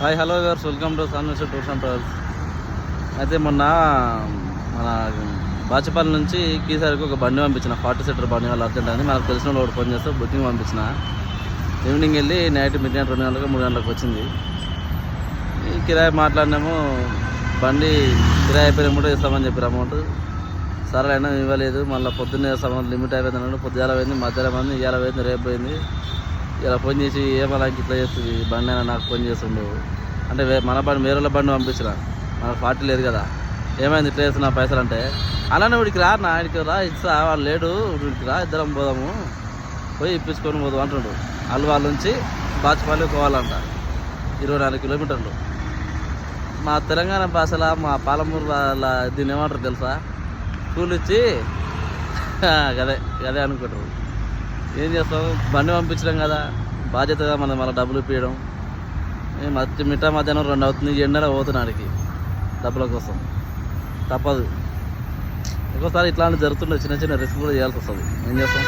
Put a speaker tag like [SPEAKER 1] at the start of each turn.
[SPEAKER 1] Hi hello గారు welcome to sun mister tours and travels. అయితే మొన్న మన బాచపల్లి నుంచి కీసారికి ఒక బండి పంపించిన. ఫార్టీ సీటర్ బండి వాళ్ళు అర్జెంట్ అని. మనకు తెలిసిన వాళ్ళు ఫోన్ చేస్తే బుకింగ్ పంపించిన. ఈవినింగ్ వెళ్ళి నైట్ మిడ్ నైట్ రెండు గంటలకు మూడు గంటలకు వచ్చింది. కిరాయి మాట్లాడినాము. బండి కిరాయి అయిపోయిన కూడా ఇస్తామని చెప్పారు అమౌంట్. సరే అయినా ఇవ్వలేదు. మళ్ళీ పొద్దున్నే ఇస్తామని లిమిట్ అయిపోయింది పొద్దున పోయింది మధ్యాహ్నం పోయింది ఇవాళ పోయింది రేపు పోయింది. ఇలా ఫోన్ చేసి ఏమన్నా ఇట్లా చేస్తుంది? బండి అయినా నాకు ఫోన్ చేస్తుండు. అంటే మన బండి వేరే బండి పంపించిన. మన పార్టీ లేదు కదా. ఏమైంది ఇట్లా చేస్తున్నా పైసలు అంటే? అలానే వీడికి రా నా ఆయనకి రా ఇస్తా వాళ్ళు లేడు వీడికి రా ఇద్దరం పోదాము. పోయి ఇప్పించుకొని పోదాం అంటుండు. అల్వాల్ నుంచి బాచుపల్లి పోవాలంట. ఇరవై నాలుగు కిలోమీటర్లు. మా తెలంగాణ భాషలో మా పాలమూరు వాళ్ళ దీన్ని ఏమంటారు తెలుసా? కూలిచ్చి అదే గదే గదే అనుకుంటారు. ఏం చేస్తాం బండి పంపించడం కదా. బాధ్యతగా మనం మళ్ళీ డబ్బులు ఇప్పించడం ఏ మధ్య మిట్ట మధ్యాహ్నం రెండు అవుతుంది ఈ పోతున్నాడికి డబ్బుల కోసం. తప్పదు. ఒక్కోసారి ఇట్లాంటి జరుగుతుండే చిన్న చిన్న రిస్క్ కూడా చేయాల్సి వస్తుంది. ఏం చేస్తాం?